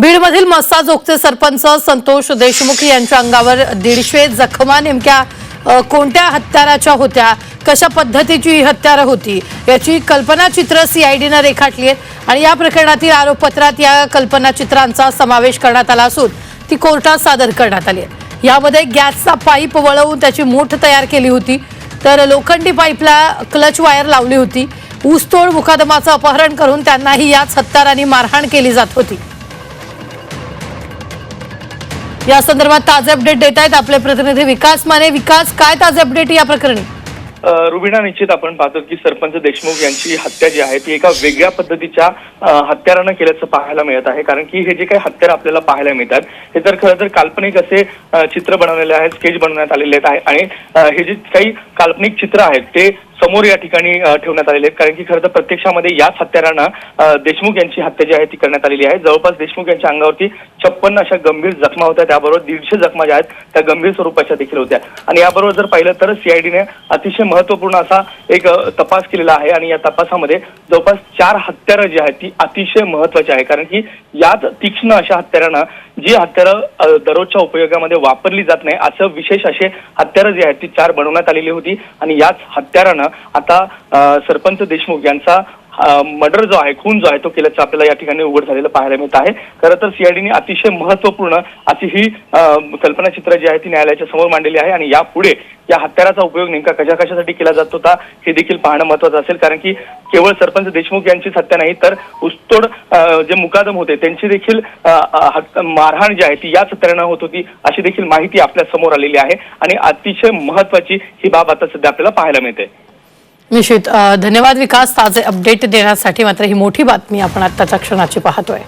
बीडमधील मस्ता जोगचे सरपंच संतोष देशमुख यांच्या अंगावर दीडशे जखमा नेमक्या कोणत्या हत्याराच्या होत्या? कशा पद्धतीची ही हत्यारं होती? याची कल्पनाचित्र सीआयडीनं रेखाटली आहेत आणि या प्रकरणातील आरोपपत्रात या कल्पनाचित्रांचा समावेश करण्यात आला असून ती कोर्टात सादर करण्यात आली आहे. यामध्ये गॅसचा पाईप वळवून त्याची मूठ तयार केली होती तर लोखंडी पाईपला क्लच वायर लावली होती. ऊसतोड मुकादमाचं अपहरण करून त्यांनाही याच हत्यारांनी मारहाण केली जात होती. या संदर्भात ताजे अपडेट देत आहेत आपले प्रतिनिधी विकास माने. विकास काय ताजे अपडेट या प्रकरणी? रुबिणा निश्चित आपण पाहतो की सरपंच देशमुख यांची हत्या जी आहे ती एका वेगळ्या पद्धतीच्या हत्यारानं केल्याचं पाहायला मिळत आहे. कारण की हे जे काही हत्यार आपल्याला पाहायला मिळतात हे तर खरं तर काल्पनिक असे चित्र बनवलेले आहेत स्केच बनवण्यात आलेले आहेत. आणि हे जे काही काल्पनिक चित्र आहेत ते समोर या ठिकाणी ठेवण्यात आलेले आहेत. कारण की खरं तर प्रत्यक्षामध्ये याच हत्यारांना देशमुख यांची हत्या जी आहे ती करण्यात आलेली आहे. जवळपास देशमुख यांच्या अंगावरती छप्पन्न अशा गंभीर जखमा होत्या. त्याबरोबर दीडशे जखमा ज्या आहेत त्या गंभीर स्वरूपाच्या देखील होत्या. आणि याबरोबर जर पाहिलं तर सीआयडीने अतिशय महत्त्वपूर्ण असा एक तपास केलेला आहे. आणि या तपासामध्ये जवळपास चार हत्यारं जी आहेत ती अतिशय महत्वाची आहे. कारण की याच तीक्ष्ण अशा हत्यारांना जी हत्यारं दररोजच्या उपयोगामध्ये वापरली जात नाही असं विशेष असे हत्यारं जी आहेत ती चार बनवण्यात आलेली होती. आणि याच हत्यारानं आता सरपंच देशमुख यांचा मर्डर जो आहे खून जो आहे तो केल्याचं आपल्याला या ठिकाणी उघड झालेलं पाहायला मिळत आहे. खरं तर सीआयडीने अतिशय महत्त्वपूर्ण अशी ही कल्पनाचित्र जी आहे ती न्यायालयाच्या समोर मांडलेली आहे आणि यापुढे या हत्याराचा उपयोग नेमका कशा कशासाठी केला जात होता हे देखील पाहणं महत्वाचं असेल. कारण की केवळ सरपंच देशमुख यांचीच हत्या नाही तर उस्तोड जे मुकादम होते त्यांची देखील मारहाण जी आहे ती याच हत्यारानं होत होती अशी देखील माहिती आपल्यासमोर आलेली आहे. आणि अतिशय महत्वाची ही बाब आता सध्या आपल्याला पाहायला मिळते. निश्चित धन्यवाद विकास ताजे अपडेट देण्यासाठी मात्र ही मोठी बातमी आपण आत्ताच्या क्षणाची पाहतोय.